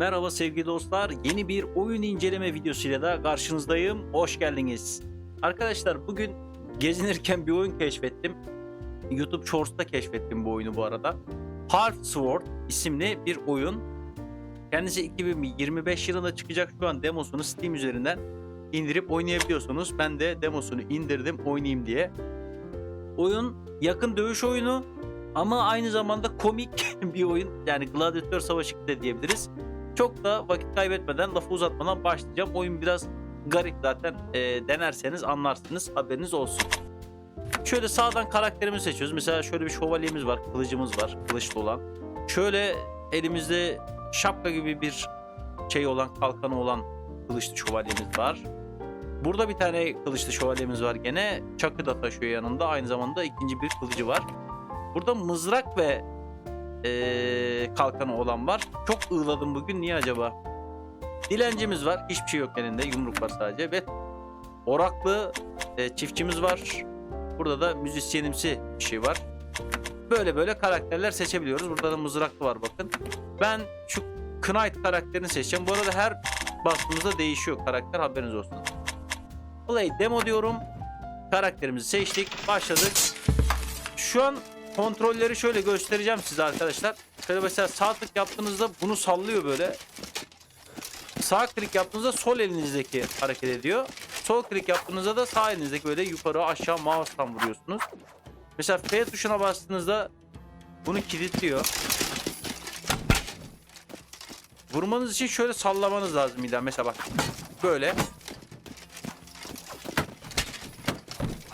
Merhaba sevgili dostlar. Yeni bir oyun inceleme videosuyla da karşınızdayım. Hoş geldiniz. Arkadaşlar bugün gezinirken bir oyun keşfettim. YouTube Shorts'ta keşfettim bu oyunu bu arada. Half Sword isimli bir oyun. Kendisi 2025 yılında çıkacak şu an demosunu Steam üzerinden indirip oynayabiliyorsunuz. Ben de demosunu indirdim oynayayım diye. Oyun yakın dövüş oyunu ama aynı zamanda komik bir oyun. Yani gladyatör savaşı da diyebiliriz. Çok da vakit kaybetmeden, lafı uzatmadan başlayacağım. Oyun biraz garip zaten. Ee, denerseniz anlarsınız. Haberiniz olsun. Şöyle sağdan karakterimizi seçiyoruz. Mesela şöyle bir şövalyemiz var, kılıcımız var, kılıçlı olan. Şöyle elimizde şapka gibi bir şey olan, kalkanı olan kılıçlı şövalyemiz var. Burada bir tane kılıçlı şövalyemiz var gene. Çakı da taşıyor yanında. Aynı zamanda ikinci bir kılıcı var. Burada mızrak ve eee, kalkanı olan var. Çok ığladım bugün. Niye acaba? Dilencimiz var. Hiçbir şey yok elinde. Yumruk var sadece. Ve oraklı e, çiftçimiz var. Burada da müzisyenimsi bir şey var. Böyle böyle karakterler seçebiliyoruz. Burada da mızraklı var bakın. Ben şu Knight karakterini seçeceğim. Bu arada her bastığımızda değişiyor karakter. Haberiniz olsun. Play demo diyorum. Karakterimizi seçtik. Başladık. Şu an kontrolleri şöyle göstereceğim size arkadaşlar. Şöyle mesela sağ tık yaptığınızda bunu sallıyor böyle. Sağ klik yaptığınızda sol elinizdeki hareket ediyor. Sol klik yaptığınızda da sağ elinizdeki böyle yukarı aşağı mouse'tan vuruyorsunuz. Mesela F tuşuna bastığınızda bunu kilitliyor. Vurmanız için şöyle sallamanız lazım illa. Mesela bak böyle.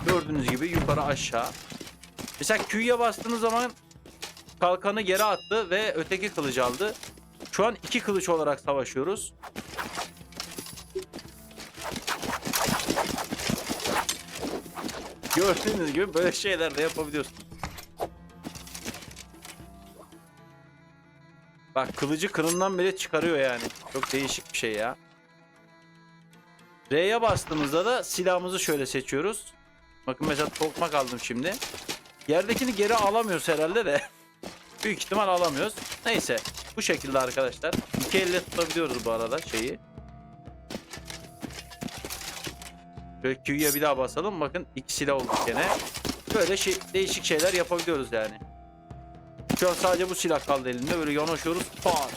Gördüğünüz gibi yukarı aşağı. Mesela Q'ya bastığınız zaman kalkanı geri attı ve öteki kılıcı aldı. Şu an iki kılıç olarak savaşıyoruz. Gördüğünüz gibi böyle şeyler de yapabiliyorsunuz. Bak kılıcı kırından bile çıkarıyor yani. Çok değişik bir şey ya. R'ye bastığımızda da silahımızı şöyle seçiyoruz. Bakın mesela tokmak aldım şimdi. Yerdekini geri alamıyoruz herhalde de. Büyük ihtimal alamıyoruz. Neyse. Bu şekilde arkadaşlar. İki elle tutabiliyoruz bu arada şeyi. Böyle Q'ya bir daha basalım. Bakın iki silah olduk gene. Böyle şey, değişik şeyler yapabiliyoruz yani. Şu an sadece bu silah kaldı elimde. Böyle yanaşıyoruz. Pan.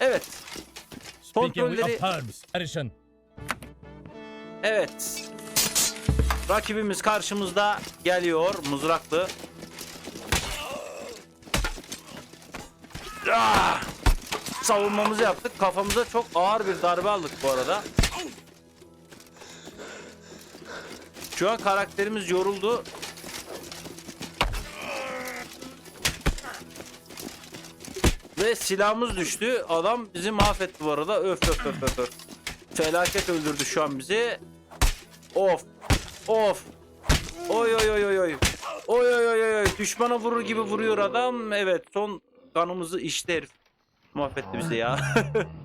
Evet. Kontrolleri. Evet. Rakibimiz karşımızda geliyor. Mızraklı. Ah! Savunmamızı yaptık. Kafamıza çok ağır bir darbe aldık bu arada. Şu an karakterimiz yoruldu. Ve silahımız düştü. Adam bizi mahvetti bu arada. Öf öf öf öf. Felaket öldürdü şu an bizi. Of. Of. Oy oy oy oy oy. Oy oy oy oy. Düşmana vurur gibi vuruyor adam. Evet son kanımızı içti herif. Mahvetti bizi ya.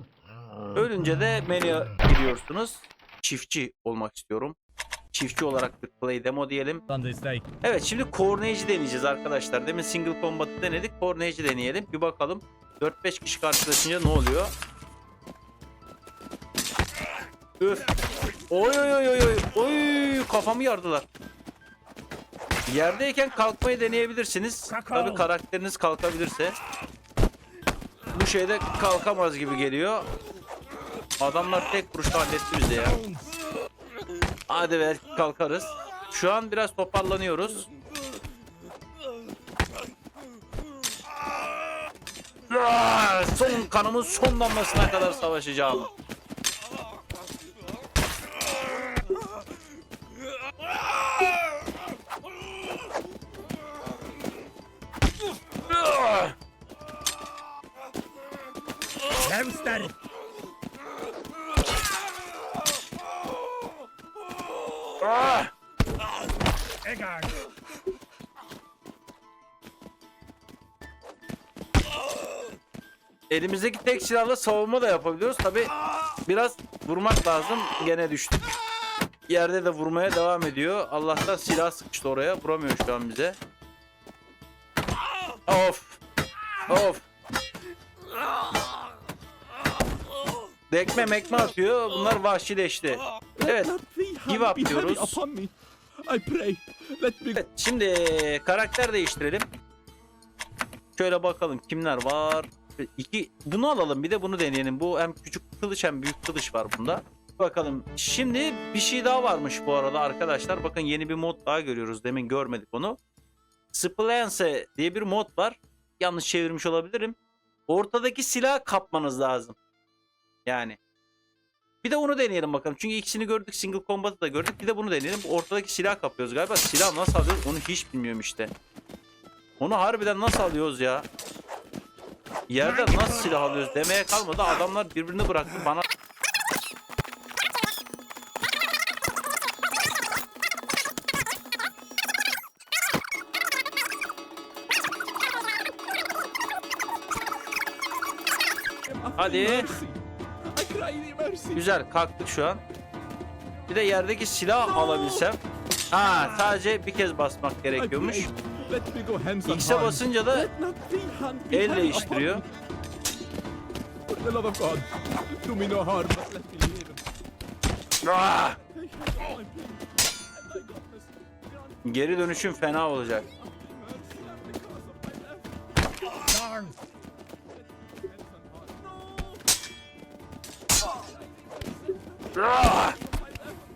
Ölünce de menüye giriyorsunuz. Çiftçi olmak istiyorum. Çiftçi olarak bir play demo diyelim. Evet şimdi Cornage'i deneyeceğiz arkadaşlar. Demin single combat'ı denedik. Cornage'i deneyelim. Bir bakalım. 4-5 kişi karşılaşınca ne oluyor? Üf. Oy oy oy oy oy. Kafamı yardılar. Yerdeyken kalkmayı deneyebilirsiniz. Tabii karakteriniz kalkabilirse. Bu şeyde kalkamaz gibi geliyor. Adamlar tek vuruşta halletti bizi ya. Hadi ver kalkarız. Şu an biraz toparlanıyoruz. Ah, Son kanımın son damlasına kadar savaşacağım. Hamster. ah. Egar. Elimizdeki tek silahla savunma da yapabiliyoruz. Tabi biraz vurmak lazım. Gene düştük. Yerde de vurmaya devam ediyor. Allah'tan silah sıkıştı oraya. Vuramıyor şu an bize. Of. Of. Tekme mekme atıyor. Bunlar vahşileşti. Evet. Give up diyoruz. Evet, şimdi karakter değiştirelim. Şöyle bakalım kimler var. İki, bunu alalım bir de bunu deneyelim. Bu hem küçük kılıç hem büyük kılıç var bunda. Bakalım. Şimdi bir şey daha varmış bu arada arkadaşlar. Bakın yeni bir mod daha görüyoruz. Demin görmedik onu. Splance diye bir mod var. Yanlış çevirmiş olabilirim. Ortadaki silah kapmanız lazım. Yani. Bir de onu deneyelim bakalım. Çünkü ikisini gördük. Single combat'ı da gördük. Bir de bunu deneyelim. Ortadaki silah kapıyoruz galiba. Silah nasıl alıyoruz onu hiç bilmiyorum işte. Onu harbiden nasıl alıyoruz ya? Yerden nasıl silah alıyoruz demeye kalmadı. Adamlar birbirini bıraktı bana. Hadi. Güzel kalktık şu an. Bir de yerdeki silah alabilsem. Ha sadece bir kez basmak gerekiyormuş. X'e basınca da el değiştiriyor. upon me. For the love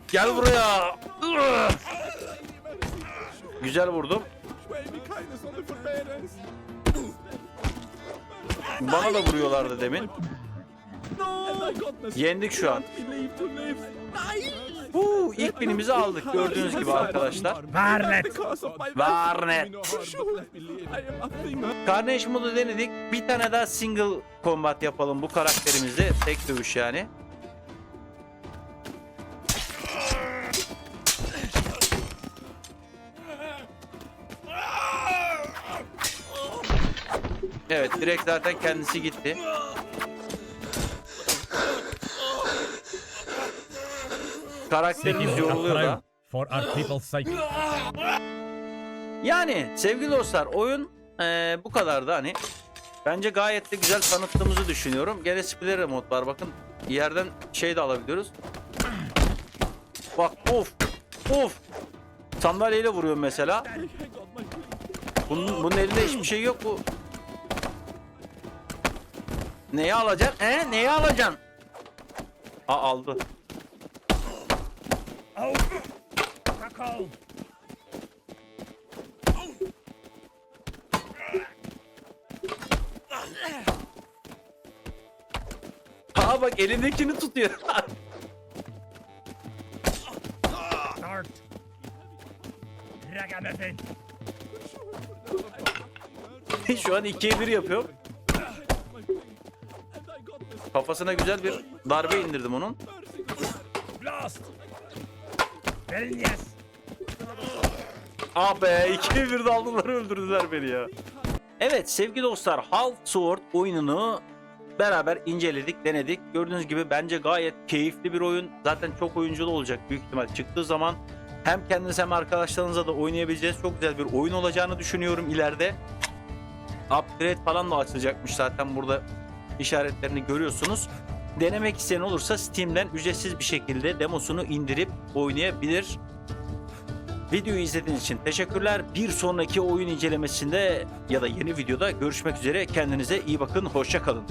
Gel buraya. Güzel vurdum. Bana da vuruyorlardı demin. Yendik şu an. Huu, ilk binimizi aldık gördüğünüz gibi arkadaşlar. Varnet. Varnet. Carnage modu denedik. Bir tane daha single combat yapalım bu karakterimizle. Tek dövüş yani. Evet direkt zaten kendisi gitti. Karakterimiz yoruluyor da. For our people's sake. Yani sevgili dostlar oyun eee, bu kadardı hani. Bence gayet de güzel tanıttığımızı düşünüyorum. Gene splayer mod var bakın. Yerden şey de alabiliyoruz. Bak of of. Sandalyeyle vuruyorum mesela. Bunun, bunun elinde hiçbir şey yok bu. Neyi alacaksın? He? Neyi alacaksın? Aa aldı. Oh. Tackle. Aa bak elindekini tutuyor. Ragamuffin. Şu an ikiye bir yapıyorum. Kafasına güzel bir darbe indirdim onun. Vilnius. Ah be ikiye bir daldılar öldürdüler beni ya. Evet sevgili dostlar Half Sword oyununu beraber inceledik, denedik. Gördüğünüz gibi bence gayet keyifli bir oyun. Zaten çok oyunculu olacak büyük ihtimal. Çıktığı zaman hem kendiniz hem arkadaşlarınızla da oynayabileceğiniz çok güzel bir oyun olacağını düşünüyorum ileride. Upgrade falan da açılacakmış zaten burada işaretlerini görüyorsunuz. Denemek isteyen olursa Steam'den ücretsiz bir şekilde demosunu indirip oynayabilir. Videoyu izlediğiniz için teşekkürler. Bir sonraki oyun incelemesinde ya da yeni videoda görüşmek üzere. Kendinize iyi bakın. Hoşça kalın.